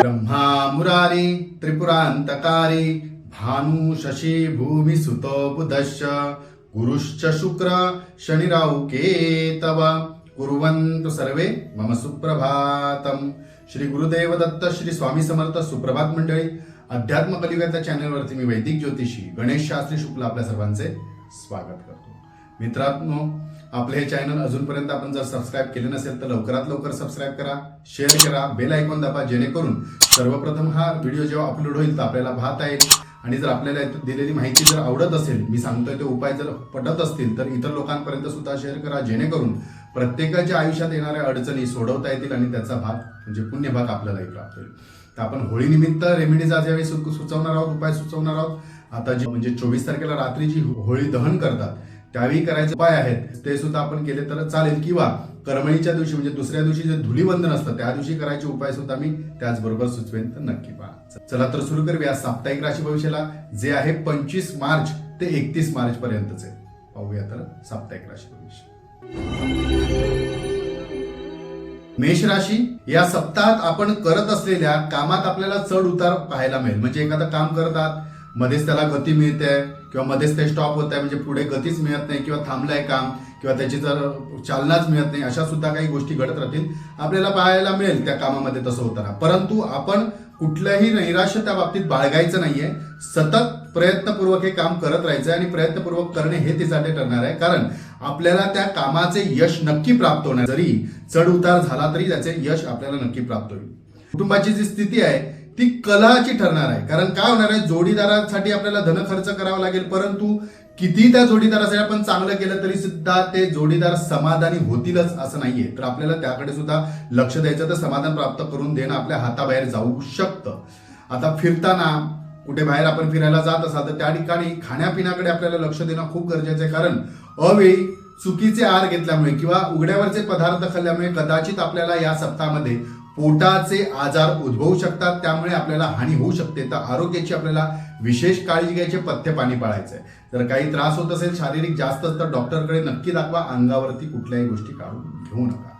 ब्रह्मा मुरारी त्रिपुरांतकारी भानु शशी भूमी सुत बुधश्च गुरुश्च शुक्र शनिराव केतव। कुर्वन्तु सर्वे मम सुप्रभातम। श्री गुरुदेव दत्त श्री स्वामी समर्थ सुप्रभात मंडळी। अध्यात्म कलियुगाच्या चॅनलवरती मी वैदिक ज्योतिषी गणेश शास्त्री शुक्ल आपल्या सर्वांचे स्वागत करतो. मित्रांनो आपले हे चॅनल अजूनपर्यंत आपण जर सबस्क्राईब केले नसेल तर लवकरात लवकर सबस्क्राईब करा शेअर करा बेल ऐकून दाबा जेणेकरून सर्वप्रथम हा व्हिडिओ जेव्हा अपलोड होईल तर आपल्याला पाहता येईल आणि जर आपल्याला दिलेली माहिती जर आवडत असेल मी सांगतोय ते उपाय जर पटत असतील तर इतर लोकांपर्यंत सुद्धा शेअर करा. जेणेकरून प्रत्येकाच्या आयुष्यात येणाऱ्या अडचणी सोडवता येतील आणि त्याचा भाग म्हणजे पुण्य भाग आपल्यालाही प्राप्त होईल तर आपण होळीनिमित्त रेमेडीज आज यावेळी सु- सुचवणार आहोत उपाय सुचवणार आहोत. आता जी म्हणजे चोवीस तारखेला रात्री जी होळी दहन करतात त्यावेळी करायचे उपाय आहेत. ते सुद्धा आपण केले तर चालेल. किंवा करमळीच्या दिवशी म्हणजे दुसऱ्या दिवशी जे धुलीवंदन असतं त्या दिवशी करायचे उपाय सुद्धा मी त्याचबरोबर सुचवेन तर नक्की पहा. चला तर सुरू करूया. साप्ताहिक राशी भविष्याला जे आहे पंचवीस मार्च ते एकतीस मार्च पर्यंतचे. पाहूया तर साप्ताहिक राशी भविष्य. मेष राशी या सप्ताहात आपण करत असलेल्या कामात आपल्याला चढ उतार पाहायला मिळेल. म्हणजे एखादं काम करतात मध्येच त्याला गती मिळते किंवा मध्येच ते स्टॉप होत आहे म्हणजे पुढे गतीच मिळत नाही किंवा थांबलाय काम किंवा त्याची जर चालनाच मिळत नाही अशा सुद्धा काही गोष्टी घडत राहतील. आपल्याला पाहायला मिळेल त्या कामामध्ये तसं होताना. परंतु आपण कुठलंही नैराश्य त्या बाबतीत बाळगायचं नाहीये. सतत प्रयत्नपूर्वक हे काम करत राहायचं आणि प्रयत्नपूर्वक करणे हे तिसाठी ठरणार आहे. कारण आपल्याला त्या कामाचे यश नक्की प्राप्त होणार. जरी चढ उतार झाला तरी त्याचे यश आपल्याला नक्की प्राप्त होईल. कुटुंबाची जी स्थिती आहे ती कलाची ठरणार आहे. कारण काय होणार आहे? जोडीदारासाठी आपल्याला धन खर्च करावा लागेल. परंतु किती त्या जोडीदारासाठी आपण चांगलं केलं तरी सुद्धा ते जोडीदार समाधानी होतीलच असं नाहीये. तर आपल्याला त्याकडे सुद्धा लक्ष द्यायचं तर समाधान प्राप्त करून देणं आपल्या हाताबाहेर जाऊ शकतं. आता फिरताना कुठे बाहेर आपण फिरायला जात असाल तर त्या ठिकाणी खाण्यापिण्याकडे आपल्याला लक्ष देणं खूप गरजेचं आहे. कारण अवेळी चुकीचे आहार घेतल्यामुळे किंवा उघड्यावरचे पदार्थ खाल्ल्यामुळे कदाचित आपल्याला या सप्ताहामध्ये पोटाचे आजार उद्भवू शकतात त्यामुळे आपल्याला हानी होऊ शकते. तर आरोग्याची आपल्याला विशेष काळजी घ्यायची पथ्य पाणी पाळायचं आहे. जर काही त्रास होत असेल शारीरिक जास्त तर डॉक्टरकडे नक्की दाखवा. अंगावरती कुठल्याही गोष्टी काढून घेऊ नका.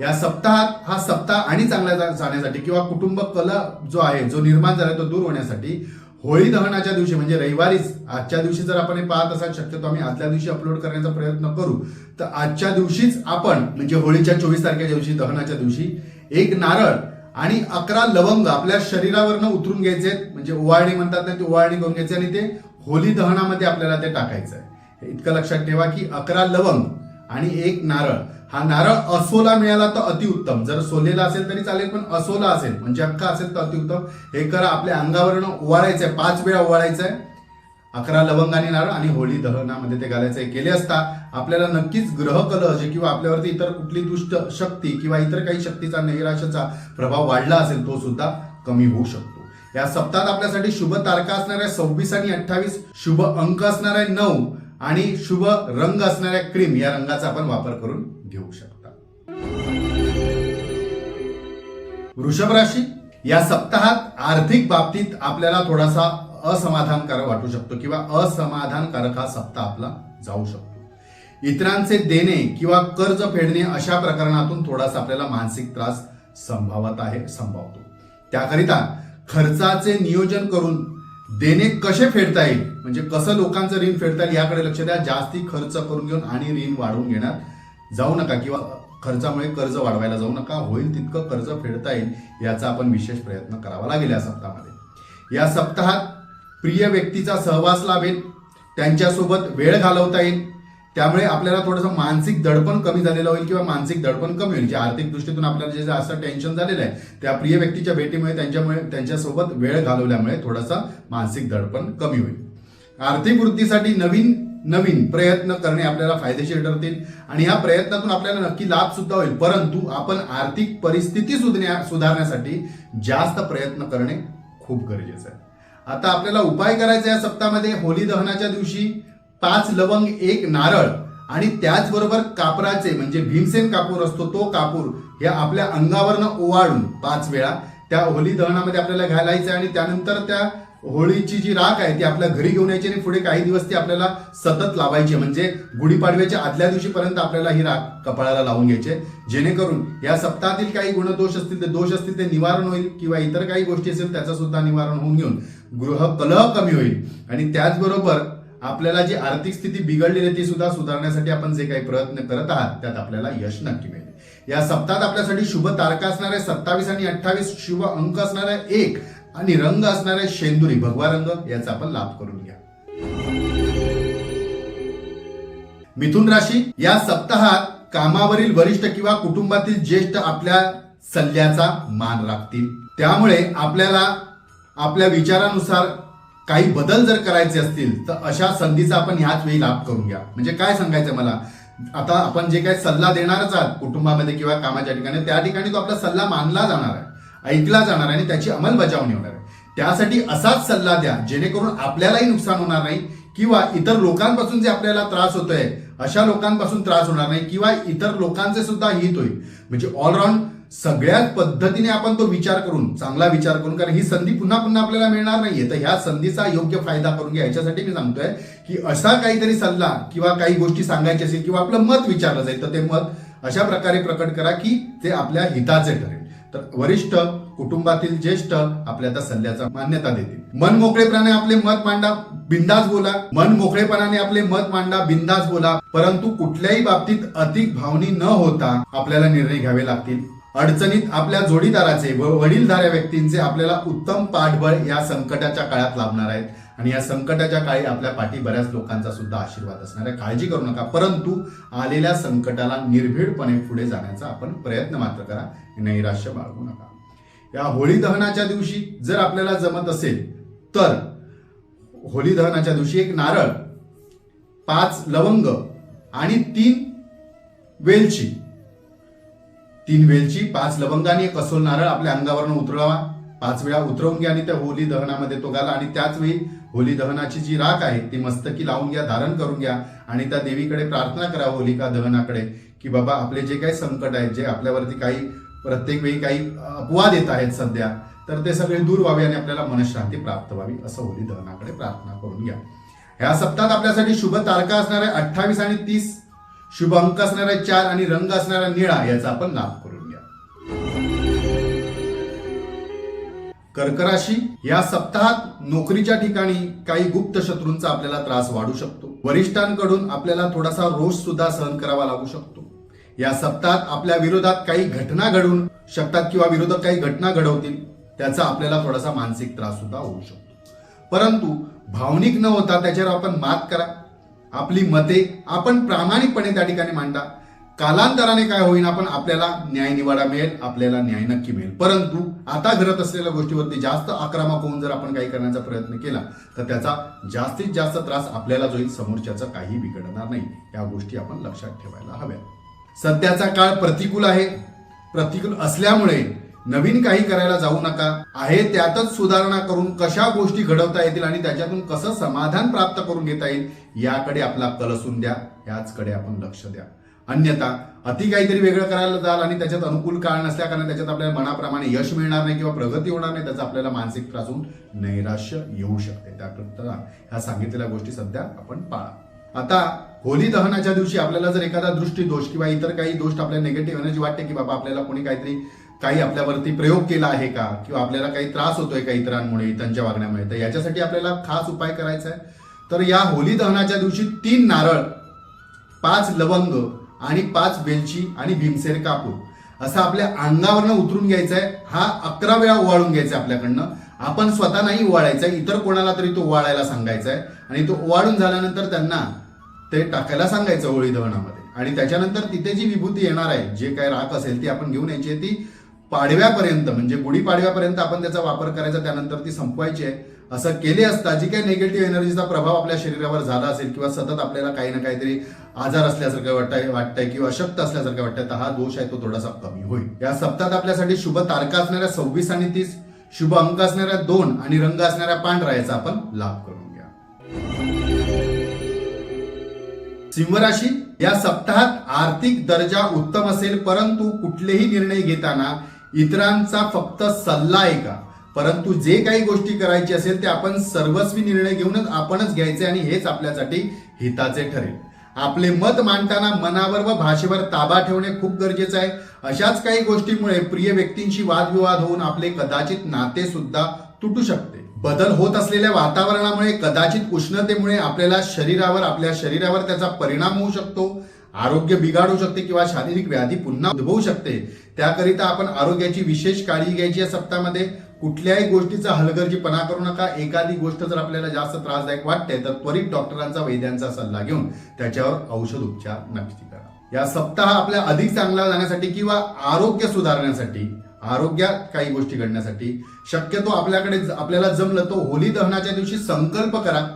या सप्ताहात हा सप्ताह आणि चांगला जाण्यासाठी किंवा कुटुंब कल जो आहे जो निर्माण झाला तो दूर होण्यासाठी होळी दहनाच्या दिवशी म्हणजे रविवारीच आजच्या दिवशी जर आपण हे पाहत असाल शक्यतो आम्ही आदल्या दिवशी अपलोड करण्याचा प्रयत्न करू. तर आजच्या दिवशीच आपण म्हणजे होळीच्या चोवीस तारखेच्या दिवशी दहनाच्या दिवशी एक नारळ आणि अकरा लवंग आपल्या शरीरावरनं उतरून घ्यायचे म्हणजे ओवाळणी म्हणतात ना ती ओवाळणी करून घ्यायची आणि ते होली दहनामध्ये आपल्याला ते टाकायचं आहे. इतकं लक्षात ठेवा की अकरा लवंग आणि एक नारळ. हा नारळ असोला मिळाला तर अतिउत्तम. जर सोलेला असेल तरी चालेल पण असोला असेल म्हणजे अख्खा असेल तर अतिउत्तम. हे करा आपल्या अंगावरनं ओवाळायचं आहे. पाच वेळा ओवाळायचं आहे. अकरा लवंग आणि नारळ आणि होळी दहनामध्ये म्हणजे ते घालायचं. आहे केले असता आपल्याला नक्कीच ग्रह कलह किंवा आपल्यावरती इतर कुठली दुष्ट शक्ती किंवा इतर काही शक्तीचा नैराश्याचा प्रभाव वाढला असेल तो सुद्धा कमी होऊ शकतो. या सप्ताहात आपल्यासाठी शुभ तारखा असणाऱ्या सव्वीस आणि अठ्ठावीस शुभ अंक असणाऱ्या नऊ आणि शुभ रंग असणाऱ्या क्रीम या रंगाचा आपण वापर करून घेऊ शकता. वृषभ राशी या सप्ताहात आर्थिक बाबतीत आपल्याला थोडासा असमाधानकारक वाटू शकतो किंवा असमाधानकारक हा सप्ताह आपला जाऊ शकतो. इतरांचे देणे किंवा कर्ज फेडणे अशा प्रकरणातून थोडासा आपल्याला मानसिक त्रास संभावत आहे संभावतो. त्याकरिता खर्चाचे नियोजन करून देणे कसे फेडता येईल म्हणजे कसं लोकांचं ऋण फेडता येईल याकडे लक्ष द्या. जास्ती खर्च करून घेऊन आणि ऋण वाढवून घेण्यात जाऊ नका किंवा खर्चामुळे कर्ज वाढवायला जाऊ नका. होईल तितकं कर्ज फेडता येईल याचा आपण विशेष प्रयत्न करावा लागेल या सप्ताहामध्ये. या सप्ताहात प्रिय व्यक्तीचा सहवास लाभेल त्यांच्यासोबत वेळ घालवता येईल. त्यामुळे आपल्याला थोडंसं मानसिक दडपण कमी झालेलं होईल किंवा मानसिक दडपण कमी होईल. जे आर्थिक दृष्टीतून आपल्याला जे असं टेन्शन झालेलं आहे त्या प्रिय व्यक्तीच्या भेटीमुळे त्यांच्यामुळे त्यांच्यासोबत वेळ घालवल्यामुळे थोडासा मानसिक दडपण कमी होईल. आर्थिक वृद्धीसाठी नवीन नवीन प्रयत्न करणे आपल्याला फायदेशीर ठरतील आणि या प्रयत्नातून आपल्याला नक्की लाभ सुद्धा होईल. परंतु आपण आर्थिक परिस्थिती सुधण्या सुधारण्यासाठी जास्त प्रयत्न करणे खूप गरजेचं आहे. आता आपल्याला उपाय करायचा या सप्ताहामध्ये. होली दहनाच्या दिवशी पाच लवंग एक नारळ आणि त्याचबरोबर कापराचे म्हणजे भीमसेन कापूर असतो तो कापूर हे आपल्या अंगावरनं ओवाळून पाच वेळा त्या होली दहनामध्ये आपल्याला घालायचं आणि त्यानंतर त्या होळीची जी राख आहे ती आपल्या घरी घेऊन यायची आणि पुढे काही दिवस ती आपल्याला सतत लावायची म्हणजे गुढीपाडव्याच्या आदल्या दिवशीपर्यंत आपल्याला ही राख कपाळाला लावून घ्यायचे जेणेकरून या सप्ताहातील काही गुणदोष असतील ते दोष असतील ते निवारण होईल किंवा इतर काही गोष्टी असतील त्याचं सुद्धा निवारण होऊन घेऊन गृह कलह कमी होईल. आणि त्याचबरोबर आपल्याला जी आर्थिक स्थिती बिघडलेली आहे ती सुद्धा सुधारण्यासाठी आपण जे काही प्रयत्न करत आहात त्यात आपल्याला यश नक्की मिळेल. या सप्ताहात आपल्यासाठी शुभ तारखा असणार आहे सत्तावीस आणि अठ्ठावीस. शुभ अंक असणार आहे एक. आणि रंग असणार आहे शेंदुरी. भगवा रंग याचा आपण लाभ करून घ्या. मिथुन राशी या सप्ताहात कामावरील वरिष्ठ किंवा कुटुंबातील ज्येष्ठ आपल्या सल्ल्याचा मान राखतील. त्यामुळे आपल्याला आपल्या विचारानुसार काही बदल जर करायचे असतील तर अशा संधीचा आपण ह्याच वेळी लाभ करून घ्या. म्हणजे काय सांगायचं मला? आता आपण जे काही सल्ला देणारच आहात कुटुंबामध्ये किंवा कामाच्या ठिकाणी त्या ठिकाणी तो आपला सल्ला मानला जाणार आहे ऐकला जाणार आहे आणि त्याची अंमलबजावणी होणार आहे. त्यासाठी असाच सल्ला द्या जेणेकरून आपल्यालाही नुकसान होणार नाही किंवा इतर लोकांपासून जे आपल्याला त्रास होतोय अशा लोकांपासून त्रास होणार नाही किंवा इतर लोकांचे सुद्धा हित होईल. म्हणजे ऑलराऊंड सगळ्याच पद्धतीने आपण तो विचार करून चांगला विचार करून कारण ही संधी पुन्हा पुन्हा आपल्याला मिळणार नाहीये. तर ह्या संधीचा योग्य फायदा करून घ्या. याच्यासाठी मी सांगतोय की असा काहीतरी सल्ला किंवा काही गोष्टी सांगायची असेल किंवा आपलं मत विचारलं जाईल तर ते मत अशा प्रकारे प्रकट करा की ते आपल्या हिताचे ठरेल. तर वरिष्ठ कुटुंबातील ज्येष्ठ आपल्या त्या सल्ल्याचा मान्यता देतील. मन मोकळेपणाने आपले मत मांडा बिंदास बोला. मन मोकळेपणाने आपले मत मांडा बिंदास बोला. परंतु कुठल्याही बाबतीत अधिक भावनी न होता आपल्याला निर्णय घ्यावे लागतील. अडचणीत आपल्या जोडीदाराचे व वडीलधाऱ्या व्यक्तींचे आपल्याला उत्तम पाठबळ या संकटाच्या काळात लाभणार आहेत. आणि या संकटाच्या काळी आपल्या पाठी बऱ्याच लोकांचा सुद्धा आशीर्वाद असणार आहे. काळजी करू नका. परंतु आलेल्या संकटाला निर्भीडपणे पुढे जाण्याचा आपण प्रयत्न मात्र करा. नैराश्य बाळगू नका. या होळी दहनाच्या दिवशी जर आपल्याला जमत असेल तर होळी दहनाच्या दिवशी एक नारळ पाच लवंग आणि तीन वेलची तीन वेलची पाच लवंग आणि एक असोल नारळ आपल्या अंगावरनं उतरवा पाच वेळा उतरवून घ्या आणि त्या होली दहनामध्ये तो घाला. आणि त्याच वेळी होली दहनाची जी राख आहे ती मस्तकी लावून घ्या धारण करून घ्या आणि त्या देवीकडे प्रार्थना करा होलिका दहनाकडे की बाबा आपले जे काही संकट आहेत जे आपल्यावरती काही प्रत्येक वेळी काही अपवाद येत आहेत सध्या तर ते सगळे दूर व्हावे आणि आपल्याला मनशांती प्राप्त व्हावी असं होली दहनाकडे प्रार्थना करून घ्या. ह्या सप्ताहात आपल्यासाठी शुभ तारखा असणार आहे अठ्ठावीस आणि तीस. शुभ अंक असणारा चार आणि रंग असणारा निळा याचा आपण लाभ करून घ्या. कर्कराशी या सप्ताहात नोकरीच्या ठिकाणी काही गुप्त शत्रूंचा आपल्याला त्रास वाढू शकतो. वरिष्ठांकडून आपल्याला थोडासा रोष सुद्धा सहन करावा लागू शकतो. या सप्ताहात आपल्या विरोधात काही घटना घडून शकतात किंवा विरोधक काही घटना घडवतील त्याचा आपल्याला थोडासा मानसिक त्रास सुद्धा होऊ शकतो. परंतु भावनिक न होता त्याच्यावर आपण मात करा. आपली मते आपण प्रामाणिकपणे त्या ठिकाणी मांडा. कालांतराने काय होईल आपण आपल्याला न्याय निवाडा मिळेल आपल्याला न्याय नक्की मिळेल. परंतु आता घडत असलेल्या गोष्टीवरती जास्त आक्रमक होऊन जर आपण काही करण्याचा प्रयत्न केला तर त्याचा जास्तीत जास्त त्रास आपल्याला जो येईल काही बिघडणार नाही. या गोष्टी आपण लक्षात ठेवायला हव्या सध्याचा काळ प्रतिकूल आहे. प्रतिकूल असल्यामुळे नवीन काही करायला जाऊ नका. आहे त्यातच सुधारणा करून कशा गोष्टी घडवता येतील आणि त्याच्यातून कसं समाधान प्राप्त करून घेता येईल याकडे आपला कल असून द्या. याचकडे आपण लक्ष द्या. अन्यथा अति काहीतरी वेगळं करायला जाल आणि त्याच्यात अनुकूल काळ नसल्या कारण त्याच्यात आपल्याला मनाप्रमाणे यश मिळणार नाही किंवा प्रगती होणार नाही त्याचा आपल्याला मानसिक त्रास होऊन नैराश्य येऊ शकते. त्याकरता ह्या सांगितलेल्या गोष्टी सध्या आपण पाळा. आता होली दहनाच्या दिवशी आपल्याला जर एखादा दृष्टी दोष किंवा इतर काही दोष आपल्याला निगेटिव्ह एनर्जी वाटते की बाबा आपल्याला कोणी काहीतरी काही आपल्यावरती प्रयोग केला आहे का? किंवा आपल्याला काही त्रास होतोय का इतरांमुळे त्यांच्या वागण्यामुळे? तर याच्यासाठी आपल्याला खास उपाय करायचा आहे. तर या होली दहनाच्या दिवशी तीन नारळ पाच लवंग आणि पाच वेलची आणि भीमसेर कापूर असं आपल्या अंगावरनं उतरून घ्यायचं आहे हा अकरा वेळा ओवाळून घ्यायचा आहे आपल्याकडनं. आपण स्वतः नाही ओवाळायचा आहे इतर कोणाला तरी तो ओवाळायला सांगायचा आहे आणि तो ओवाळून झाल्यानंतर त्यांना ते टाकायला सांगायचं होळी दहनामध्ये. आणि त्याच्यानंतर तिथे जी विभूती येणार आहे जे काय राख असेल ती आपण घेऊन यायची आहे ती पाडव्यापर्यंत म्हणजे गुढीपाडव्यापर्यंत आपण त्याचा वापर करायचा त्यानंतर ती संपवायची आहे. असं केले असता जी काही निगेटिव्ह एनर्जीचा प्रभाव आपल्या शरीरावर झाला असेल किंवा सतत आपल्याला काही ना काहीतरी आजार असल्यासारखं वाटतंय वाटतंय किंवा अशक्त असल्यासारखं वाटतंय तर हा दोष आहे तो थोडासा कमी होईल. या सप्ताहात आपल्यासाठी शुभ तारखा असणाऱ्या सव्वीस आणि तीस शुभ अंक असणाऱ्या दोन आणि रंग असणाऱ्या पांढरा याचा आपण लाभ करून घ्या. सिंहराशी या सप्ताहात आर्थिक दर्जा उत्तम असेल परंतु कुठलेही निर्णय घेताना इतरांचा फक्त सल्ला ऐका परंतु जे काही गोष्टी करायची असेल ते आपण सर्वस्वी निर्णय घेऊनच आपणच घ्यायचे आणि हेच आपल्यासाठी हिताचे ठरेल. आपले मत मांडताना मनावर व भाषेवर ताबा ठेवणे खूप गरजेचं आहे. अशाच काही गोष्टीमुळे प्रिय व्यक्तींशी वादविवाद होऊन आपले कदाचित नाते सुद्धा तुटू शकते. बदल होत असलेल्या वातावरणामुळे कदाचित उष्णतेमुळे आपल्याला शरीरावर आपल्या शरीरावर त्याचा परिणाम होऊ शकतो. आरोग्य बिघाडू शकते किंवा शारीरिक व्याधी पुन्हा उद्भवू शकते. त्याकरिता आपण आरोग्याची विशेष काळजी घ्यायची या सप्ताहामध्ये. कुठल्याही गोष्टीचा हलगर्जीपणा करू नका. एखादी गोष्ट जर आपल्याला जास्त त्रासदायक वाटते तर त्वरित डॉक्टरांचा वैद्यांचा सल्ला घेऊन त्याच्यावर औषध उपचार नक्की करा. या सप्ताह आपल्या अधिक चांगला जाण्यासाठी किंवा आरोग्य सुधारण्यासाठी आरोग्यात काही गोष्टी घडण्यासाठी शक्यतो आपल्याकडे आपल्याला जमलं तो होली दहनाच्या दिवशी संकल्प करा.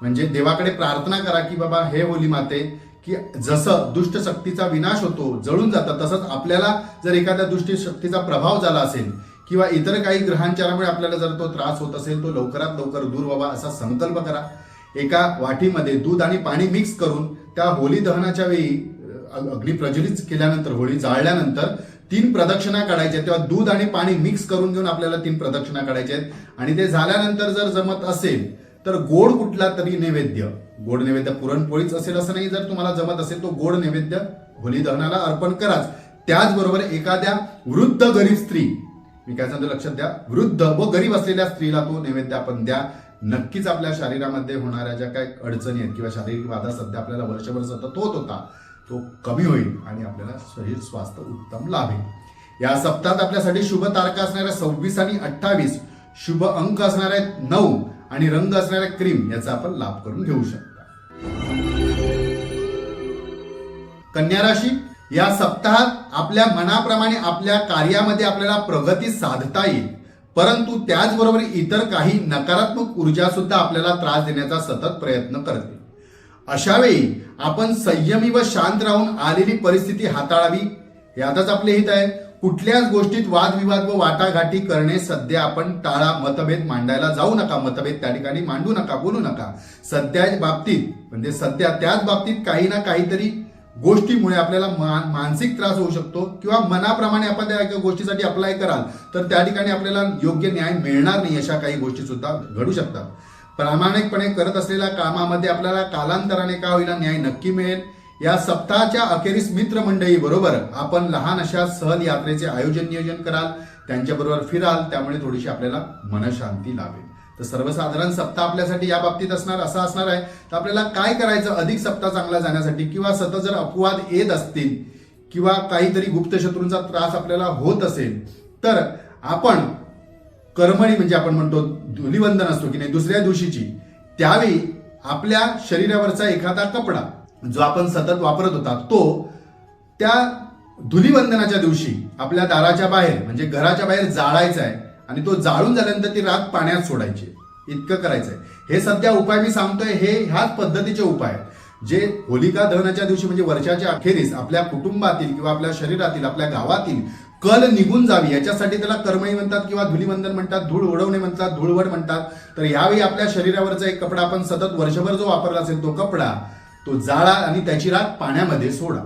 म्हणजे देवाकडे प्रार्थना करा की बाबा हे होली माते की जसं दुष्ट शक्तीचा विनाश होतो जळून जातं तसंच आपल्याला जर एखाद्या दुष्ट शक्तीचा प्रभाव झाला असेल किंवा इतर काही ग्रहांचारामुळे आपल्याला जर तो त्रास होत असेल तो लवकरात लवकर दूर व्हावा असा संकल्प करा. एका वाटीमध्ये दूध आणि पाणी मिक्स करून त्या होली दहनाच्या वेळी अग्नी प्रज्वलित केल्यानंतर होळी जाळल्यानंतर तीन प्रदक्षिणा काढायच्या तेव्हा दूध आणि पाणी मिक्स करून घेऊन आपल्याला तीन प्रदक्षिणा काढायच्या आहेत. आणि ते झाल्यानंतर जर जमत असेल तर गोड कुठला तरी नैवेद्य. गोड नैवेद्य पुरणपोळीच असेल असं नाही. जर तुम्हाला जमत असेल तो गोड नैवेद्य होली दहनाला अर्पण कराच. त्याचबरोबर एखाद्या वृद्ध गरीब स्त्री मी काय सांगतो लक्षात द्या वृद्ध व गरीब असलेल्या स्त्रीला तो नैवेद्य आपण द्या. नक्कीच आपल्या शरीरामध्ये होणाऱ्या ज्या काही अडचणी आहेत किंवा शारीरिक बाधा सध्या आपल्याला वर्षभर सतत होत होता तो कमी होईल आणि आपल्याला शरीर स्वास्थ्य उत्तम लाभेल. या सप्ताहात आपल्यासाठी शुभ तारखा असणाऱ्या सव्वीस आणि अठ्ठावीस शुभ अंक असणाऱ्या नऊ आणि रंग असणाऱ्या क्रीम याचा आपण लाभ करून घेऊ शकतो. कन्या राशी या सप्ताहात आपल्या मनाप्रमाणे आपल्या कार्यामध्ये आपल्याला प्रगती साधता येईल. परंतु त्याचबरोबर इतर काही नकारात्मक ऊर्जा सुद्धा आपल्याला त्रास देण्याचा सतत प्रयत्न करते. अशा वेळी आपण संयमी व शांत राहून आलेली परिस्थिती हाताळावी. यातच आपले हित आहे. कुठल्याच गोष्टीत वादविवाद व वाटाघाटी करणे सध्या आपण टाळा मतभेद मांडायला जाऊ नका. मतभेद त्या ठिकाणी मांडू नका बोलू नका. सध्या बाबतीत म्हणजे सध्या त्याच बाबतीत काही ना काहीतरी गोष्टीमुळे आपल्याला मान मानसिक त्रास होऊ शकतो किंवा मनाप्रमाणे आपण त्या गोष्टीसाठी अप्लाय कराल तर त्या ठिकाणी आपल्याला योग्य न्याय मिळणार नाही अशा काही गोष्टी सुद्धा घडू शकतात. प्रामाणिकपणे करत असलेल्या कामामध्ये आपल्याला कालांतराने का होईना न्याय नक्की मिळेल? या सप्ताहाच्या अखेरीस मित्रमंडळी बरोबर आपण लहान अशा सहल यात्रेचे आयोजन नियोजन कराल त्यांच्याबरोबर फिराल त्यामुळे थोडीशी आपल्याला मनशांती लाभेल. तर सर्वसाधारण सप्ताह आपल्यासाठी या बाबतीत असणार असा असणार आहे. तर आपल्याला काय करायचं? अधिक सप्ताह चांगला जाण्यासाठी किंवा सतत जर अपवाद येत असतील किंवा काहीतरी गुप्त शत्रूंचा त्रास आपल्याला होत असेल तर आपण कर्मणी म्हणजे आपण म्हणतो धुलिवंदन असतो की नाही दुसऱ्या दिवशीची त्यावेळी आपल्या शरीरावरचा एखादा कपडा जो आपण सतत वापरत होता तो त्या धुलीवंदनाच्या दिवशी आपल्या दाराच्या बाहेर म्हणजे घराच्या बाहेर जाळायचा आहे आणि तो जाळून झाल्यानंतर ती राख पाण्यात सोडायची. इतकं करायचंय हे सध्या उपाय मी सांगतोय हे ह्याच पद्धतीचे उपाय आहेत. जे होलिका दहनाच्या दिवशी म्हणजे वर्षाच्या अखेरीस आपल्या कुटुंबातील किंवा आपल्या शरीरातील आपल्या गावातील कल निघून जावी याच्यासाठी त्याला कर्मही म्हणतात किंवा धुलीवंदन म्हणतात धूळ उडवणे म्हणतात धूळवड म्हणतात. तर यावेळी आपल्या शरीरावरचा एक कपडा आपण सतत वर्षभर जो वापरला असेल तो कपडा तो जाळा आणि त्याची राख पाण्यामध्ये सोडा.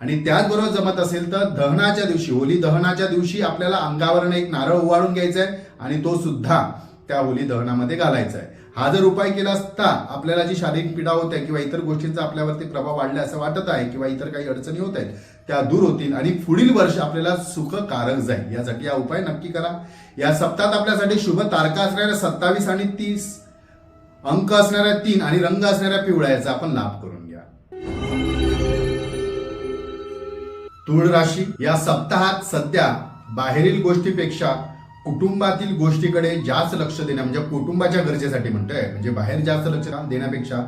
आणि त्याचबरोबर जमत असेल तर दहनाच्या दिवशी होली दहनाच्या दिवशी आपल्याला अंगावरनं एक नारळ उवाळून घ्यायचा आहे आणि तो सुद्धा त्या होली दहनामध्ये घालायचा आहे. हा जर उपाय केला असता आपल्याला जी शारीरिक पीडा होत आहे किंवा इतर गोष्टींचा आपल्यावरती प्रभाव वाढला असं वाटत आहे किंवा इतर काही अडचणी होत आहेत त्या दूर होतील आणि पुढील वर्ष आपल्याला सुखकारक जाईल. यासाठी हा उपाय नक्की करा. या सप्ताहात आपल्यासाठी शुभ तारका असणाऱ्या सत्तावीस आणि तीस अंक असणाऱ्या तीन आणि रंग असणाऱ्या पिवळ्या याचा आपण लाभ करून घ्या. तुळ राशी या सप्ताहात सध्या बाहेरील गोष्टीपेक्षा कुटुंबातील गोष्टीकडे जास्त लक्ष देणं म्हणजे कुटुंबाच्या गरजेसाठी म्हणतोय. म्हणजे बाहेर जास्त लक्ष देण्यापेक्षा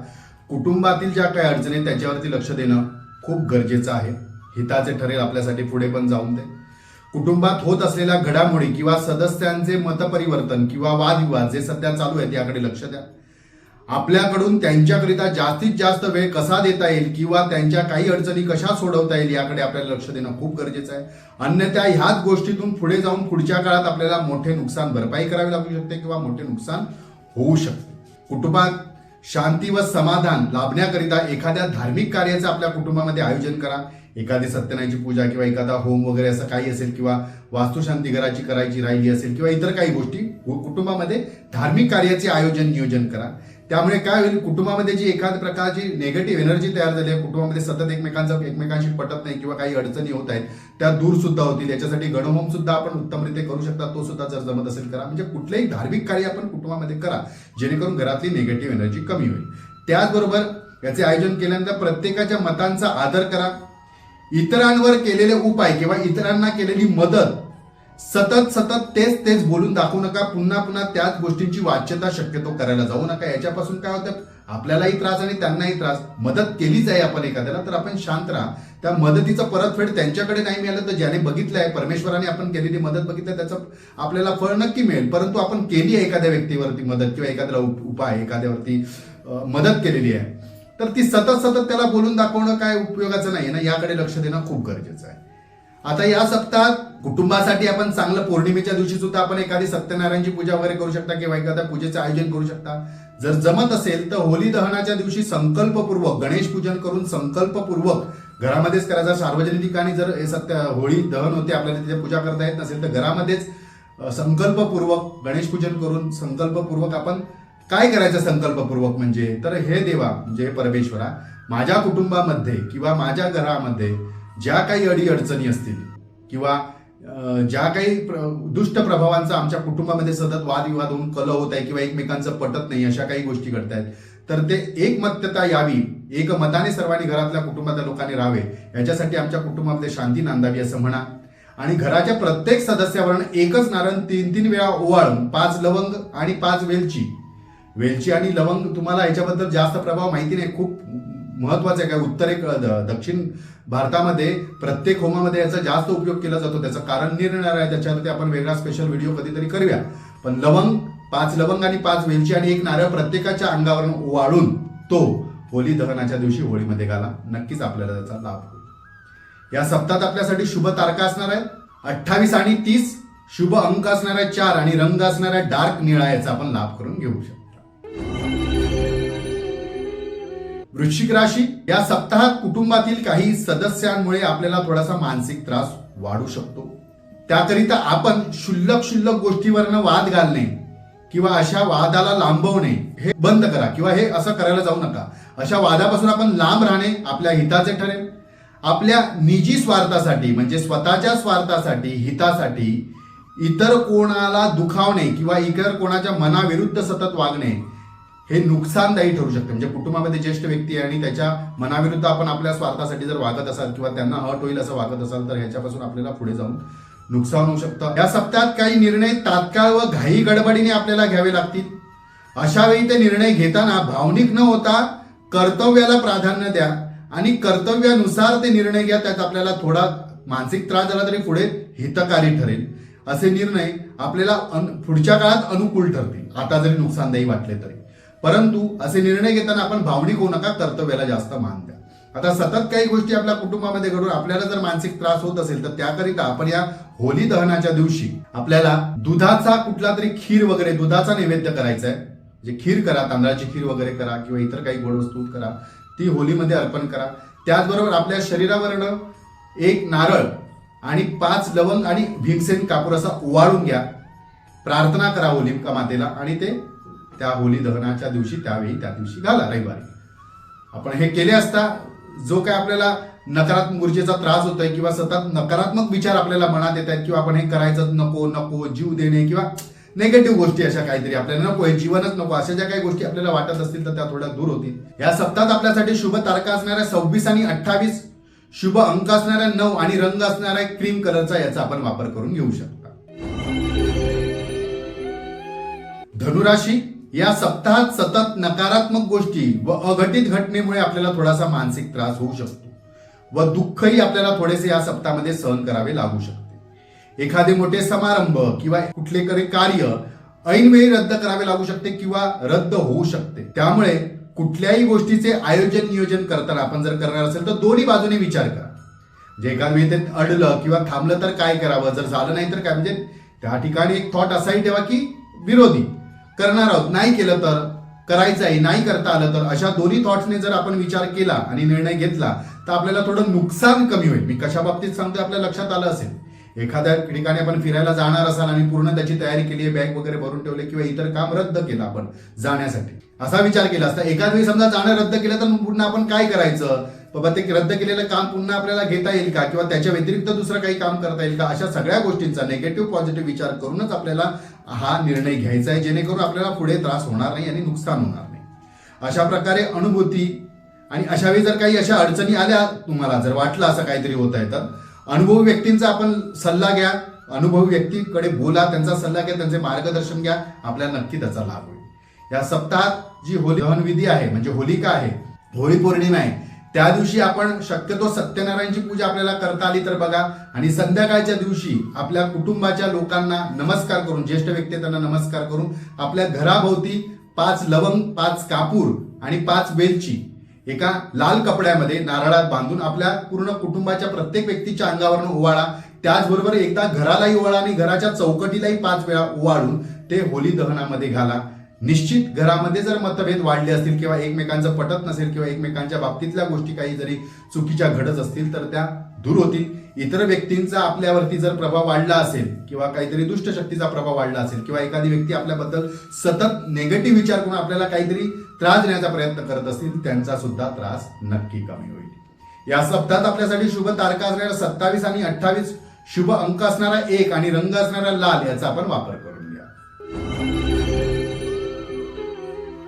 कुटुंबातील ज्या काही अडचणी आहेत त्याच्यावरती लक्ष देणं खूप गरजेचं आहे. हिताचे ठरेल आपल्यासाठी पुढे पण जाऊन दे. कुटुंबात होत असलेल्या घडामोडी किंवा सदस्यांचे मतपरिवर्तन किंवा वादविवाद जे सध्या चालू आहेत याकडे लक्ष द्या. आपल्याकडून त्यांच्याकरिता जास्तीत जास्त वेळ कसा देता येईल किंवा त्यांच्या काही अडचणी कशा सोडवता येईल याकडे आपल्याला लक्ष देणं खूप गरजेचं आहे. अन्यथा ह्याच गोष्टीतून पुढे जाऊन पुढच्या काळात आपल्याला मोठे नुकसान भरपाई करावी लागू शकते किंवा मोठे नुकसान होऊ शकते. कुटुंबात शांती व समाधान लाभण्याकरिता एखाद्या धार्मिक कार्याचं आपल्या कुटुंबामध्ये आयोजन करा. एखादी सत्यनारायणची पूजा किंवा एखादा होम वगैरे असं काही असेल किंवा वास्तुशांती घराची करायची राहिली असेल किंवा इतर काही गोष्टी कुटुंबामध्ये धार्मिक कार्याचे आयोजन नियोजन करा. त्यामुळे काय होईल कुटुंबामध्ये जी एखाद प्रकारची निगेटिव्ह एनर्जी तयार झाली आहे कुटुंबामध्ये सतत एकमेकांचा एकमेकांशी पटत नाही किंवा काही अडचणी होत आहेत त्या दूर सुद्धा होतील. याच्यासाठी गणहोम सुद्धा आपण उत्तमरित्या करू शकता तो सुद्धा जर जमत असेल करा. म्हणजे कुठलेही धार्मिक कार्य आपण कुटुंबामध्ये करा जेणेकरून घरातली निगेटिव्ह एनर्जी कमी होईल. त्याचबरोबर याचे आयोजन केल्यानंतर प्रत्येकाच्या मतांचा आदर करा. इतरांवर केलेले उपाय किंवा इतरांना केलेली मदत सतत सतत तेच तेच बोलून दाखवू नका. पुन्हा पुन्हा त्याच गोष्टींची वाच्यता शक्यतो करायला जाऊ नका. याच्यापासून काय होतं? आपल्यालाही त्रास आणि त्यांनाही त्रास. मदत केलीच आहे आपण एखाद्याला तर आपण शांत राहा. त्या मदतीचं परतफेड त्यांच्याकडे नाही मिळालं तर ज्याने बघितलं आहे परमेश्वराने आपण केलेली मदत बघितलं त्याचं आपल्याला फळ नक्की मिळेल. परंतु आपण केली आहे एखाद्या व्यक्तीवरती मदत किंवा एखाद्याला उपाय एखाद्यावरती मदत केलेली आहे. तर ती सतत सतत त्याला बोलून दाखवणं काय उपयोगाचं नाही ना? याकडे लक्ष देणं खूप गरजेचं आहे. आता या सप्ताहात कुटुंबासाठी आपण चांगलं पौर्णिमेच्या दिवशी सुद्धा आपण एखादी सत्यनारायणची पूजा वगैरे करू शकता किंवा एखाद्या पूजेचं आयोजन करू शकता. जर जमत असेल तर होली दहनाच्या दिवशी संकल्पपूर्वक गणेश पूजन करून संकल्पपूर्वक घरामध्येच करायचं सार्वजनिक ठिकाणी जर हे सत्य होळी दहन होते आपल्याला तिथे पूजा करता येत नसेल तर घरामध्येच संकल्पपूर्वक गणेश पूजन करून संकल्पपूर्वक आपण काय करायचं संकल्पपूर्वक म्हणजे? तर हे देवा म्हणजे परमेश्वरा माझ्या कुटुंबामध्ये किंवा माझ्या घरामध्ये ज्या काही अडी अडचणी असतील किंवा ज्या काही प्र- दुष्ट प्रभावांचा आमच्या कुटुंबामध्ये सतत वादविवाद होऊन कल होत आहे किंवा एकमेकांचं पटत नाही अशा काही गोष्टी घडत आहेत तर ते एकमत्यता यावी एकमताने सर्वांनी घरातल्या कुटुंबातल्या लोकांनी राहावे याच्यासाठी आमच्या कुटुंबामध्ये शांती नांदावी असं म्हणा. आणि घराच्या प्रत्येक सदस्यावरून एकच नारळ तीन तीन वेळा ओवाळून पाच लवंग आणि पाच वेलची. वेलची आणि लवंग तुम्हाला याच्याबद्दल जास्त प्रभाव माहिती नाही खूप महत्त्वाचं आहे काय उत्तरेक दक्षिण भारतामध्ये प्रत्येक होमामध्ये याचा जास्त उपयोग केला जातो. त्याचं कारण निरनिराळ आहे. त्याच्यावरती आपण वेगळा स्पेशल व्हिडिओ कधीतरी करूया. पण लवंग पाच लवंग आणि पाच वेलची आणि एक नारळ प्रत्येकाच्या अंगावरून वाळून तो होली दहनाच्या दिवशी होळीमध्ये घाला. नक्कीच आपल्याला त्याचा लाभ होईल. या सप्ताहात आपल्यासाठी शुभ तारका असणार आहेत. अठ्ठावीस आणि तीस शुभ अंक असणाऱ्या चार आणि रंग असणाऱ्या डार्क निळा याचा आपण लाभ करून घेऊ शकतो. वृश्चिक राशी या सप्ताहात कुटुंबातील काही सदस्यांमुळे आपल्याला थोडासा मानसिक त्रास वाढू शकतो. त्याकरिता आपण शुल्लक शुल्लक गोष्टीवरनं वाद घालणे किंवा अशा वादाला लांबवणे हे बंद करा किंवा हे असं करायला जाऊ नका. अशा वादापासून आपण लांब राहणे आपल्या हिताचे ठरेल. आपल्या निजी स्वार्थासाठी म्हणजे स्वतःच्या स्वार्थासाठी हितासाठी इतर कोणाला दुखावणे किंवा इतर कोणाच्या मनाविरुद्ध सतत वागणे हे नुकसानदायी ठरू शकते. म्हणजे कुटुंबामध्ये ज्येष्ठ व्यक्ती आहे आणि त्याच्या मनाविरुद्ध आपण आपल्या स्वार्थासाठी जर वागत असाल किंवा त्यांना हट होईल असं वागत असाल तर ह्याच्यापासून आपल्याला पुढे जाऊन नुकसान होऊ शकतं. या सप्त्यात काही निर्णय तात्काळ व घाई गडबडीने आपल्याला घ्यावे लागतील. अशा वेळी ते निर्णय घेताना भावनिक न होता कर्तव्याला प्राधान्य द्या आणि कर्तव्यानुसार ते निर्णय घ्या त्यात आपल्याला थोडा मानसिक त्रास झाला तरी पुढे हितकारी ठरेल. असे निर्णय आपल्याला अन- पुढच्या काळात अनुकूल ठरतील. आता जरी नुकसानदायी वाटले तरी. परंतु असे निर्णय घेताना आपण भावनिक होऊ नका कर्तव्याला जास्त मान द्या. आता सतत काही गोष्टी आपल्या कुटुंबामध्ये घडून आपल्याला जर मानसिक त्रास होत असेल तर त्याकरिता आपण या होली दहनाच्या दिवशी आपल्याला दुधाचा कुठला तरी खीर वगैरे दुधाचा नैवेद्य करायचा आहे म्हणजे खीर करा तांदळाची खीर वगैरे करा किंवा इतर काही गोड वस्तू करा ती होलीमध्ये अर्पण करा. त्याचबरोबर आपल्या शरीरावरनं एक नारळ आणि पाच लवंग आणि भीमसेन कापूर असा ओवाळून घ्या. प्रार्थना करा होलिका मातेला आणि ते त्या होली दहनाच्या दिवशी त्यावेळी त्या दिवशी घाला रविवारी. आपण हे केले असता जो काय आपल्याला नकारात्मक ऊर्जेचा त्रास होतोय किंवा सतत नकारात्मक विचार आपल्याला मनात येत आहेत किंवा आपण हे करायचं नको नको जीव देणे किंवा नेगेटिव्ह गोष्टी अशा काहीतरी आपल्याला नको आहे जीवनच नको अशा ज्या काही गोष्टी आपल्याला वाटत असतील तर त्या थोड्या दूर होतील. या सप्ताहात आपल्यासाठी शुभ तारखा असणाऱ्या सव्वीस आणि अठ्ठावीस शुभ अंक असणाऱ्या नऊ आणि रंग असणाऱ्या क्रीम कलरचा याचा आपण वापर करून घेऊ शकता. धनुराशी या सप्ताहात सतत नकारात्मक गोष्टी व अघटित घटनेमुळे आपल्याला थोडासा मानसिक त्रास होऊ शकतो व दुःखही आपल्याला थोडेसे या सप्ताहामध्ये सहन करावे लागू शकते. एखादे मोठे समारंभ किंवा कुठले तरी कार्य ऐनवेळी रद्द करावे लागू शकते किंवा रद्द होऊ शकते. त्यामुळे कुठल्याही गोष्टीचे आयोजन नियोजन करताना आपण जर करणार असेल तर दोन्ही बाजूने विचार करा. जे एका वेळी ते अडलं किंवा थांबलं तर काय करावं? जर झालं नाही तर काय? म्हणजे त्या ठिकाणी एक थॉट असाही ठेवा की विरोधी. करणार आहोत. नाही केलं तर करायचं आहे नाही करता आलं तर. अशा दोन्ही थॉट्सने जर आपण विचार केला आणि निर्णय घेतला तर आपल्याला थोडं नुकसान कमी होईल. मी कशा बाबतीत सांगतोय आपल्या लक्षात आलं असेल. एखाद्या ठिकाणी आपण फिरायला जाणार असाल आणि पूर्ण त्याची तयारी केली आहे बॅग वगैरे भरून ठेवले किंवा इतर काम रद्द केलं आपण जाण्यासाठी. असा विचार केला असता एखाद वेळी समजा जाणं रद्द केलं तर पुन्हा आपण काय करायचं? बाबा ते रद्द केलेलं काम पुन्हा आपल्याला घेता येईल का? किंवा त्याच्या व्यतिरिक्त दुसरं काही काम करता येईल का? अशा सगळ्या गोष्टींचा निगेटिव्ह पॉझिटिव्ह विचार करूनच आपल्याला हा निर्णय घ्यायचा आहे. जेणेकरून आपल्याला पुढे त्रास होणार नाही आणि नुकसान होणार नाही. अशा प्रकारे अनुभूती आणि अशा वेळी जर काही अशा अडचणी आल्या तुम्हाला जर वाटलं असं काहीतरी होत आहे तर अनुभवी व्यक्तींचा आपण सल्ला घ्या. अनुभवी व्यक्तीकडे बोला त्यांचा सल्ला घ्या त्यांचे मार्गदर्शन घ्या. आपल्याला नक्की त्याचा लाभ होईल. या सप्ताहात जी होली दहनविधी आहे म्हणजे होलिका आहे होळी पौर्णिमा आहे त्या दिवशी आपण शक्यतो सत्यनारायणची पूजा आपल्याला करता आली तर बघा. आणि संध्याकाळच्या दिवशी आपल्या कुटुंबाच्या लोकांना नमस्कार करून ज्येष्ठ व्यक्ती त्यांना नमस्कार करून आपल्या घराभोवती पाच लवंग पाच कापूर आणि पाच वेलची एका लाल कपड्यामध्ये नारळात बांधून आपल्या पूर्ण कुटुंबाच्या प्रत्येक व्यक्तीच्या अंगावरून ओवाळा. त्याचबरोबर एकदा घरालाही ओवाळा आणि घराच्या चौकटीलाही पाच वेळा ओवाळून ते होली दहनामध्ये घाला. निश्चित घरामध्ये जर मतभेद वाढले असतील किंवा एकमेकांचं पटत नसेल किंवा एकमेकांच्या बाबतीतल्या गोष्टी काही जरी चुकीच्या घडत असतील तर त्या दूर होतील. इतर व्यक्तींचा आपल्यावरती जर प्रभाव वाढला असेल किंवा काहीतरी दुष्ट शक्तीचा प्रभाव वाढला असेल किंवा एखादी व्यक्ती आपल्याबद्दल सतत नेगेटिव्ह विचार करून आपल्याला काहीतरी त्रास देण्याचा प्रयत्न करत असतील त्यांचा सुद्धा त्रास नक्की कमी होईल. या सप्ताहात आपल्यासाठी शुभ तारखा असणाऱ्या सत्तावीस आणि अठ्ठावीस शुभ अंक असणारा एक आणि रंग असणारा लाल याचा आपण वापर करू.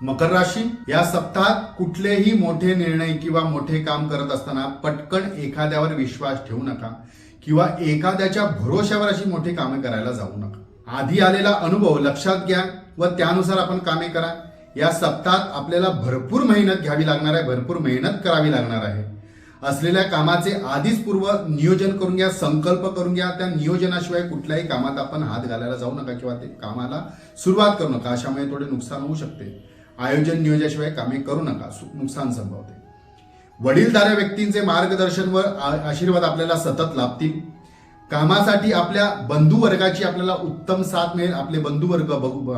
मकर राशी या सप्ताहात कुठलेही मोठे निर्णय किंवा मोठे काम करत असताना पटकन एखाद्यावर विश्वास ठेवू नका किंवा एखाद्याच्या भरोश्यावर अशी मोठी कामे करायला जाऊ नका. आधी आलेला अनुभव लक्षात घ्या व त्यानुसार आपण कामे करा. या सप्ताहात आपल्याला भरपूर मेहनत घ्यावी लागणार आहे भरपूर मेहनत करावी लागणार आहे. असलेल्या कामाचे आधीच पूर्व नियोजन करून घ्या संकल्प करून घ्या. त्या नियोजनाशिवाय कुठल्याही कामात आपण हात घालायला जाऊ नका किंवा ते कामाला सुरुवात करू नका. अशामुळे थोडे नुकसान होऊ शकते. आयोजन नियोजनाशिवाय कामे करू नका. सु- नुकसान संभवते. वडीलधाऱ्या व्यक्तींचे मार्गदर्शन व आशीर्वाद आपल्याला सतत लाभतील. कामासाठी आपल्या बंधू वर्गाची आपल्याला उत्तम साथ मिळेल. आपले बंधुवर्ग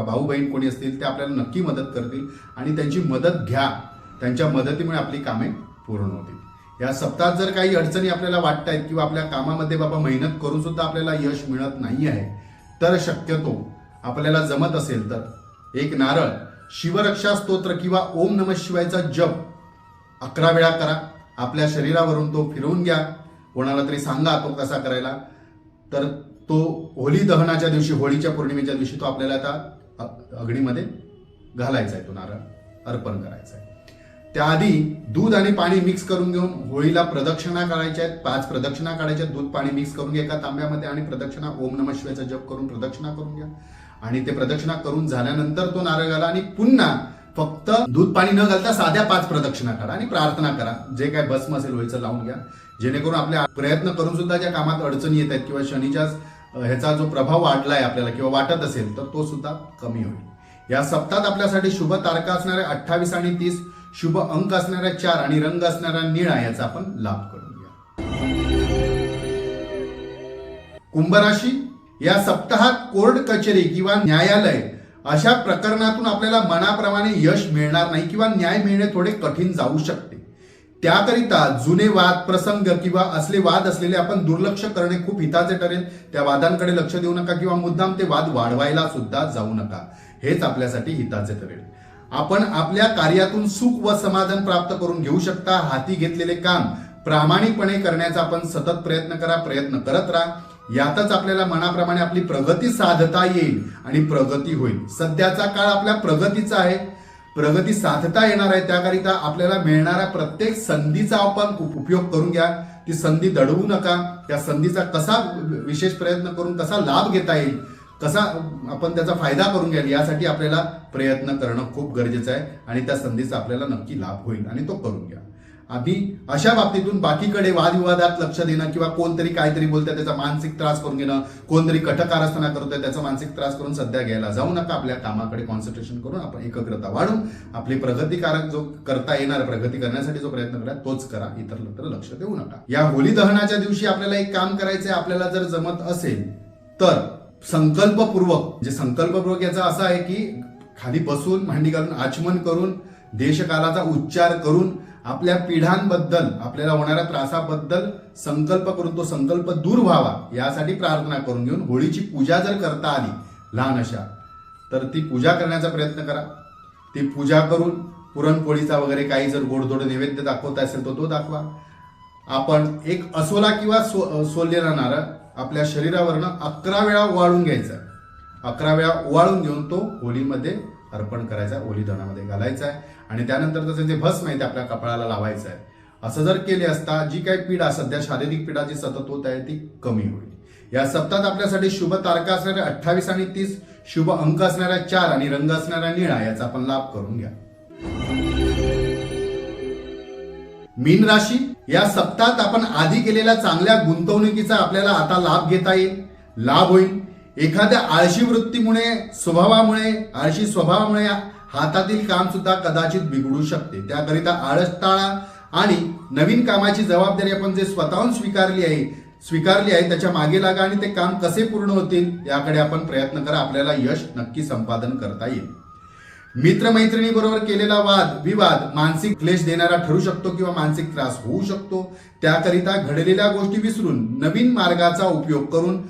भाऊ बहीण कोणी असतील ते आपल्याला नक्की मदत करतील आणि त्यांची मदत घ्या. त्यांच्या मदतीमुळे आपली कामे पूर्ण होतील. या सप्ताहात जर काही अडचणी आपल्याला वाटत आहेत किंवा आपल्या कामामध्ये बाबा मेहनत करून सुद्धा आपल्याला यश मिळत नाही आहे तर शक्यतो आपल्याला जमत असेल तर एक नारळ शिवरक्षा स्तोत्र किंवा ओम नम शिवायचा जप अकरा वेळा करा. आपल्या शरीरावरून तो फिरवून घ्या. कोणाला तरी सांगा तो कसा करायला. तर तो होली दहनाच्या दिवशी होळीच्या पौर्णिमेच्या दिवशी तो आपल्याला आता अग्नीमध्ये घालायचा आहे. तो नारळ अर्पण करायचा आहे. त्याआधी दूध आणि पाणी मिक्स करून घेऊन होळीला प्रदक्षिणा करायच्या आहेत. पाच प्रदक्षिणा काढायच्या आहेत. दूध पाणी मिक्स करून घ्या एका तांब्यामध्ये आणि प्रदक्षिणा ओम नम शिवायचा जप करून प्रदक्षिणा करून घ्या. आणि ते प्रदक्षिणा करून झाल्यानंतर तो नारळ घाला आणि पुन्हा फक्त दूध पाणी न घालता साध्या पाच प्रदक्षिणा करा आणि प्रार्थना करा. जे काय भस्म असेल होळीचं लावून घ्या. जेणेकरून आपल्या प्रयत्न करून सुद्धा ज्या कामात अडचणी येत आहेत किंवा शनीच्या ह्याचा जो प्रभाव वाढलाय आपल्याला किंवा वाटत असेल तर तो सुद्धा कमी होईल. या सप्तात आपल्यासाठी शुभ तारखा असणाऱ्या अठ्ठावीस आणि तीस शुभ अंक असणाऱ्या चार आणि रंग असणारा निळा याचा आपण लाभ करून घ्या. कुंभराशी या सप्ताहात कोर्ट कचेरी किंवा न्यायालय अशा प्रकरणातून आपल्याला मनाप्रमाणे यश मिळणार नाही किंवा न्याय मिळणे थोडे कठीण जाऊ शकते. त्याकरिता जुने वाद प्रसंग किंवा असले वाद असलेले आपण दुर्लक्ष करणे खूप हिताचे ठरेल. त्या वादांकडे लक्ष देऊ नका किंवा मुद्दाम ते वाद वाढवायला सुद्धा जाऊ नका. हेच आपल्यासाठी हिताचे ठरेल. आपण आपल्या कार्यातून सुख व समाधान प्राप्त करून घेऊ शकता. हाती घेतलेले काम प्रामाणिकपणे करण्याचा आपण सतत प्रयत्न करा प्रयत्न करत राहा. यातच आपल्याला मनाप्रमाणे आपली प्रगती साधता येईल आणि प्रगती होईल. सध्याचा काळ आपल्या प्रगतीचा आहे. प्रगती साधता येणार आहे. त्याकरिता आपल्याला मिळणाऱ्या प्रत्येक संधीचा आपण उप- उपयोग करून घ्या. ती संधी दडवू नका. त्या संधीचा कसा विशेष प्रयत्न करून कसा लाभ घेता येईल कसा आपण त्याचा फायदा करून घ्याल यासाठी आपल्याला प्रयत्न करणं खूप गरजेचं आहे आणि त्या संधीचा आपल्याला नक्की लाभ होईल आणि तो करून घ्या. आम्ही अशा बाबतीतून बाकीकडे वादविवादात लक्ष देणं किंवा कोणतरी काहीतरी बोलतंय त्याचा मानसिक त्रास करून घेणं कोणतरी कटकारस्थाना करतोय त्याचा मानसिक त्रास करून सध्या घ्यायला जाऊ नका. आपल्या कामाकडे कॉन्सन्ट्रेशन करून आपण एकाग्रता वाढून आपली प्रगतीकारक जो करता येणार प्रगती करण्यासाठी जो प्रयत्न करा तोच करा. इतर लक्ष देऊ नका. या होली दहनाच्या दिवशी आपल्याला एक काम करायचंय आपल्याला जर जमत असेल तर संकल्पपूर्वक म्हणजे संकल्पपूर्वक याचा असा आहे की खाली बसून मांडी घालून आचमन करून देशकालाचा उच्चार करून आपल्या पिढ्यांबद्दल आपल्याला होणाऱ्या त्रासाबद्दल संकल्प करून तो संकल्प दूर व्हावा यासाठी प्रार्थना करून घेऊन होळीची पूजा जर करता आली लहान अशा तर ती पूजा करण्याचा प्रयत्न करा. ती पूजा करून पुरणपोळीचा वगैरे काही जर गोडधोड नैवेद्य दाखवता असेल तर तो दाखवा. आपण एक असोला किंवा सो सोललेला नारळ आपल्या शरीरावरनं अकरा वेळा ओवाळून घ्यायचा. अकरा वेळा ओवाळून घेऊन तो होळीमध्ये अर्पण करायचा होळी घालायचा आहे आणि त्यानंतर त्याचं जे भस्म आहे ते आपल्या कपाळाला लावायचं आहे असं जर केले असता जी काही पीडा सध्या शारीरिक पीडा जी सतत होत आहे ती कमी होईल. या सप्ताहात आपल्यासाठी शुभ तारखा असणाऱ्या अठ्ठावीस आणि तीस शुभ अंक असणाऱ्या चार आणि रंग असणाऱ्या निळा याचा आपण लाभ करून घ्या. मीन राशी या सप्ताहात आपण आधी केलेल्या चांगल्या गुंतवणुकीचा आपल्याला आता लाभ घेता येईल. लाभ होईल. एखाद्या आळशी वृत्तीमुळे स्वभावामुळे आळशी स्वभावामुळे हातातील काम सुद्धा कदाचित बिघडू शकते. त्याकरिता आळस टाळा आणि नवीन कामाची जबाबदारी आपण जे स्वतःहून स्वीकारली आहे स्वीकारली आहे त्याच्यामागे लागा आणि ते काम कसे पूर्ण होतील याकडे आपण प्रयत्न करा. आपल्याला यश नक्की संपादन करता येईल. मित्रमैत्रिणी बरोबर केलेला वाद विवाद मानसिक क्लेश देणारा ठरू शकतो किंवा मानसिक त्रास होऊ शकतो. त्याकरिता घडलेल्या गोष्टी विसरून नवीन मार्गाचा उपयोग करून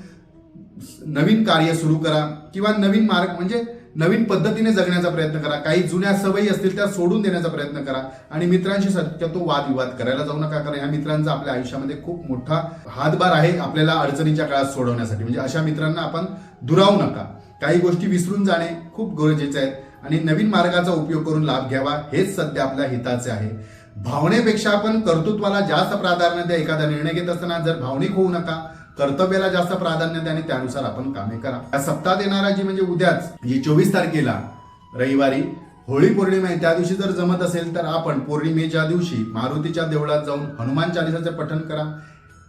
नवीन कार्य सुरू करा किंवा नवीन मार्ग म्हणजे नवीन पद्धतीने जगण्याचा प्रयत्न करा. काही जुन्या सवयी असतील त्या सोडून देण्याचा प्रयत्न करा. आणि मित्रांशी शक्यतो वादविवाद करायला जाऊ नका कारण या मित्रांचा आपल्या आयुष्यामध्ये खूप मोठा हातभार आहे आपल्याला अडचणीच्या काळात सोडवण्यासाठी. म्हणजे अशा मित्रांना आपण दुरावू नका. काही गोष्टी विसरून जाणे खूप गरजेचे आहेत. आणि नवीन मार्गाचा उपयोग करून लाभ घ्यावा हेच सध्या आपल्या हिताचे आहे. भावनेपेक्षा आपण कर्तृत्वाला जास्त प्राधान्य द्या. एखादा निर्णय घेत असताना जर भावनिक होऊ नका कर्तव्याला जास्त प्राधान्य द्या आणि त्यानुसार आपण कामे करा. या सप्ताहात देणारा जी म्हणजे उद्याच जी चोवीस तारखेला रविवारी होळी पौर्णिमा आहे त्या दिवशी जर जमत असेल तर आपण पौर्णिमेच्या दिवशी मारुतीच्या देवळात जाऊन हनुमान चालिसाचे पठण करा.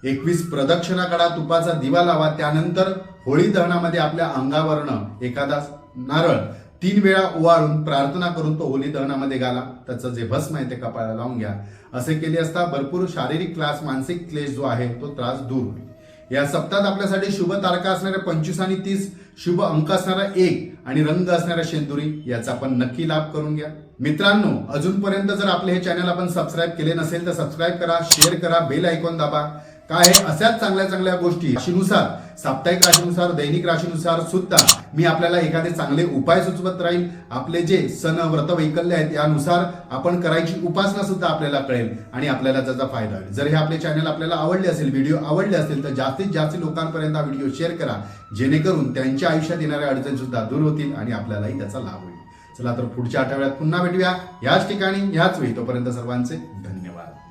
एकवीस प्रदक्षिणा काढा तुपाचा दिवा लावा त्यानंतर होळी दहनामध्ये आपल्या अंगावरनं एखादा नारळ तीन वेळा ओवाळून प्रार्थना करून तो होली दहनामध्ये घाला त्याचं जे भस्म आहे ते कपाळाला लावून घ्या. असे केले असता भरपूर शारीरिक क्लास मानसिक क्लेश जो आहे तो त्रास दूर होईल. या सप्ताहात आपल्यासाठी शुभ तारखा असणाऱ्या पंचवीस आणि तीस शुभ अंक असणारा एक आणि रंग असणाऱ्या शेंदुरी याचा आपण नक्की लाभ करून घ्या. मित्रांनो अजूनपर्यंत जर आपले हे चॅनल आपण सबस्क्राईब केले नसेल तर सबस्क्राईब करा शेअर करा बेल आयकॉन दाबा. काय आहे? अशाच चांगल्या चांगल्या गोष्टी. राशीनुसार साप्ताहिक राशीनुसार दैनिक राशीनुसार सुद्धा मी आपल्याला एखादे चांगले उपाय सुचवत राहील आपले जे सण व्रत वैकल्य आहेत यानुसार आपण करायची उपासना सुद्धा आपल्याला कळेल आणि आपल्याला त्याचा फायदा होईल. जर हे आपले चॅनल आपल्याला आवडले असेल व्हिडिओ आवडले असेल तर जास्तीत जास्त लोकांपर्यंत हा व्हिडिओ शेअर करा. जेणेकरून त्यांच्या आयुष्यात येणाऱ्या अडचणी सुद्धा दूर होतील आणि आपल्यालाही त्याचा लाभ होईल. चला तर पुढच्या आठवड्यात पुन्हा भेटूया. याच ठिकाणी याच वेळी. तोपर्यंत सर्वांचे